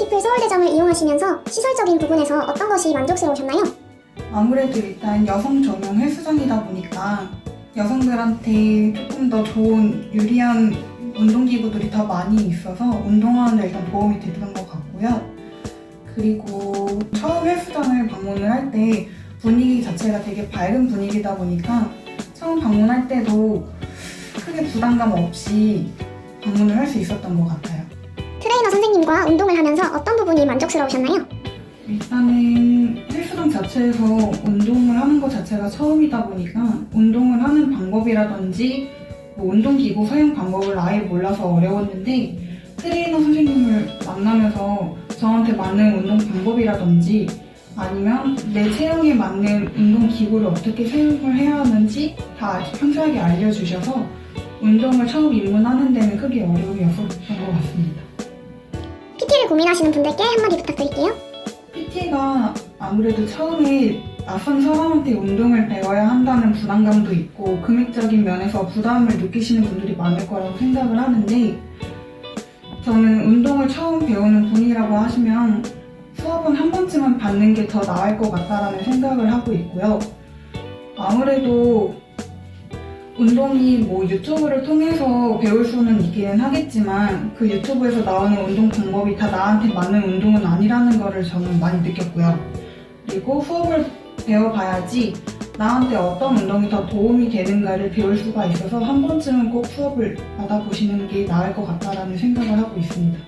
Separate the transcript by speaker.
Speaker 1: 피플 서울대점을 이용하시면서 시설적인 부분에서 어떤 것이 만족스러우셨나요?
Speaker 2: 아무래도 일단 여성 전용 헬스장이다 보니까 여성들한테 조금 더 좋은 유리한 운동기구들이 더 많이 있어서 운동하는 데 일단 도움이 되는 것 같고요. 그리고 처음 헬스장을 방문을 할 때 분위기 자체가 되게 밝은 분위기다 보니까 처음 방문할 때도 크게 부담감 없이 방문을 할 수 있었던 것 같아요.
Speaker 1: 트레이너 선생님과 운동을 하면서 어떤 부분이 만족스러우셨나요?
Speaker 2: 일단은 헬스장 자체에서 운동을 하는 것 자체가 처음이다 보니까 운동을 하는 방법이라든지 뭐 운동기구 사용 방법을 아예 몰라서 어려웠는데 트레이너 선생님을 만나면서 저한테 맞는 운동 방법이라든지 아니면 내 체형에 맞는 운동 기구를 어떻게 사용을 해야 하는지 다 상세하게 알려주셔서 운동을 처음 입문하는 데는 크게 어려움이 없었던 것 같습니다.
Speaker 1: 고민하시는 분들께 한마디 부탁드릴게요.
Speaker 2: PT가 아무래도 처음에 낯선 사람한테 운동을 배워야 한다는 부담감도 있고 금액적인 면에서 부담을 느끼시는 분들이 많을 거라고 생각을 하는데 저는 운동을 처음 배우는 분이라고 하시면 수업은 한 번쯤은 받는 게 더 나을 것 같다라는 생각을 하고 있고요. 아무래도 운동이 뭐 유튜브를 통해서 배울 수는 있기는 하겠지만 그 유튜브에서 나오는 운동 방법이 다 나한테 맞는 운동은 아니라는 거를 저는 많이 느꼈고요. 그리고 수업을 배워봐야지 나한테 어떤 운동이 더 도움이 되는가를 배울 수가 있어서 한 번쯤은 꼭 수업을 받아보시는 게 나을 것 같다라는 생각을 하고 있습니다.